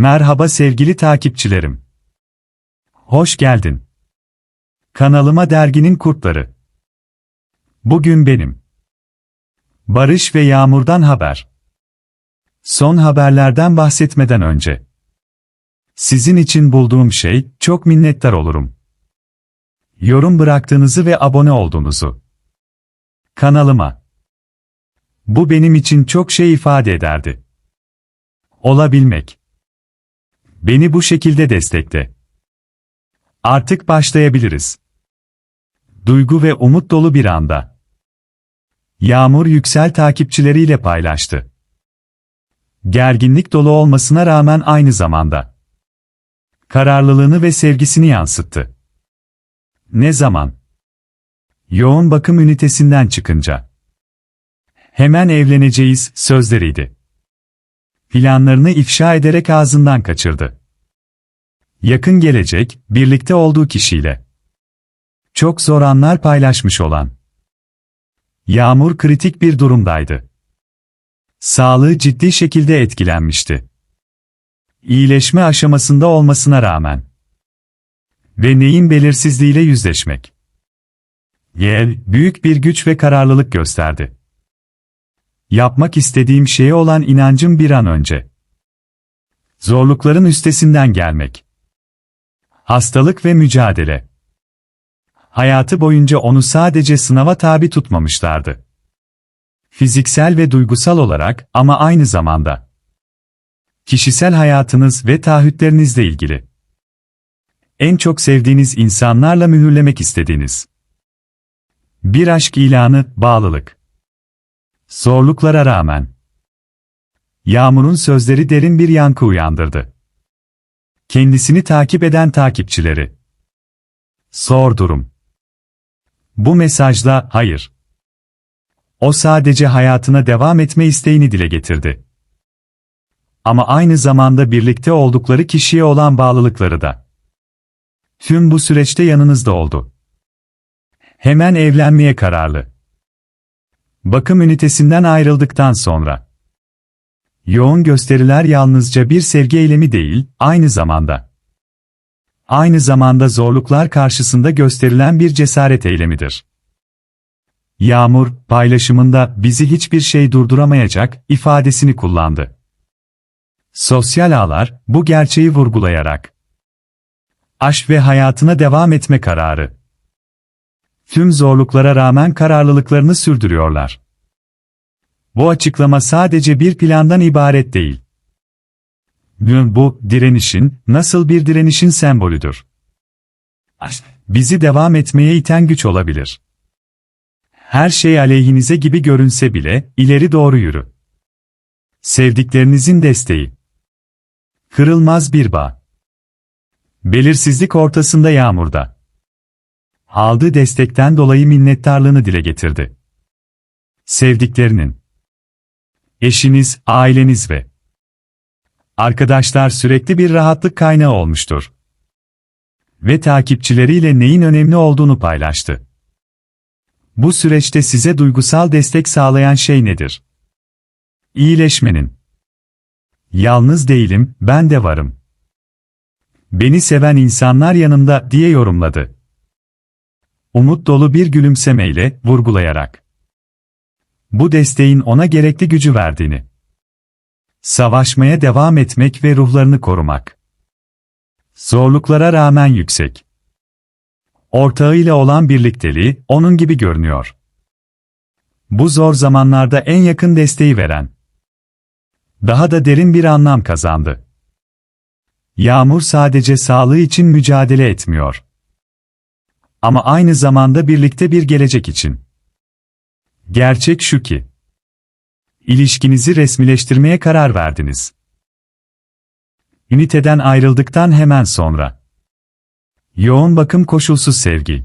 Merhaba sevgili takipçilerim. Hoş geldin. Kanalıma Derginin Kurtları. Bugün benim. Barış ve Yağmur'dan haber. Son haberlerden bahsetmeden önce. Sizin için bulduğum şey, çok minnettar olurum. Yorum bıraktığınızı ve abone olduğunuzu. Kanalıma. Bu benim için çok şey ifade ederdi. Olabilmek. Beni bu şekilde destekle. Artık başlayabiliriz. Duygu ve umut dolu bir anda. Yağmur Yüksel takipçileriyle paylaştı. Gerginlik dolu olmasına rağmen aynı zamanda kararlılığını ve sevgisini yansıttı. Ne zaman? Yoğun bakım ünitesinden çıkınca. Hemen evleneceğiz sözleriydi. Planlarını ifşa ederek ağzından kaçırdı. Yakın gelecek, birlikte olduğu kişiyle. Çok zor anlar paylaşmış olan. Yağmur kritik bir durumdaydı. Sağlığı ciddi şekilde etkilenmişti. İyileşme aşamasında olmasına rağmen. Ve neyin belirsizliğiyle yüzleşmek. Yel, büyük bir güç ve kararlılık gösterdi. Yapmak istediğim şeye olan inancım bir an önce. Zorlukların üstesinden gelmek. Hastalık ve mücadele. Hayatı boyunca onu sadece sınava tabi tutmamışlardı. Fiziksel ve duygusal olarak ama aynı zamanda. Kişisel hayatınız ve taahhütlerinizle ilgili. En çok sevdiğiniz insanlarla mühürlemek istediğiniz. Bir aşk ilanı, bağlılık. Zorluklara rağmen. Yağmur'un sözleri derin bir yankı uyandırdı. Kendisini takip eden takipçileri. Zor durum. Bu mesajla hayır. O sadece hayatına devam etme isteğini dile getirdi. Ama aynı zamanda birlikte oldukları kişiye olan bağlılıkları da. Tüm bu süreçte yanınızda oldu. Hemen evlenmeye kararlı. Bakım ünitesinden ayrıldıktan sonra. Yoğun gösteriler yalnızca bir sevgi eylemi değil, aynı zamanda. Aynı zamanda zorluklar karşısında gösterilen bir cesaret eylemidir. Yağmur, paylaşımında bizi hiçbir şey durduramayacak ifadesini kullandı. Sosyal ağlar, bu gerçeği vurgulayarak. Aşk ve hayatına devam etme kararı. Tüm zorluklara rağmen kararlılıklarını sürdürüyorlar. Bu açıklama sadece bir plandan ibaret değil. Bu, direnişin, nasıl bir direnişin sembolüdür. Bizi devam etmeye iten güç olabilir. Her şey aleyhinize gibi görünse bile, ileri doğru yürü. Sevdiklerinizin desteği. Kırılmaz bir bağ. Belirsizlik ortasında yağmurda. Aldığı destekten dolayı minnettarlığını dile getirdi. Sevdiklerinin. Eşiniz, aileniz ve arkadaşlar sürekli bir rahatlık kaynağı olmuştur. Ve takipçileriyle neyin önemli olduğunu paylaştı. Bu süreçte size duygusal destek sağlayan şey nedir? İyileşmenin. Yalnız değilim, ben de varım. Beni seven insanlar yanımda diye yorumladı. Umut dolu bir gülümsemeyle vurgulayarak bu desteğin ona gerekli gücü verdiğini, savaşmaya devam etmek ve ruhlarını korumak. Zorluklara rağmen yüksek. Ortağıyla olan birlikteliği onun gibi görünüyor. Bu zor zamanlarda en yakın desteği veren. Daha da derin bir anlam kazandı. Yağmur sadece sağlığı için mücadele etmiyor. Ama aynı zamanda birlikte bir gelecek için. Gerçek şu ki, ilişkinizi resmileştirmeye karar verdiniz. Üniteden ayrıldıktan hemen sonra. Yoğun bakım koşulsuz sevgi.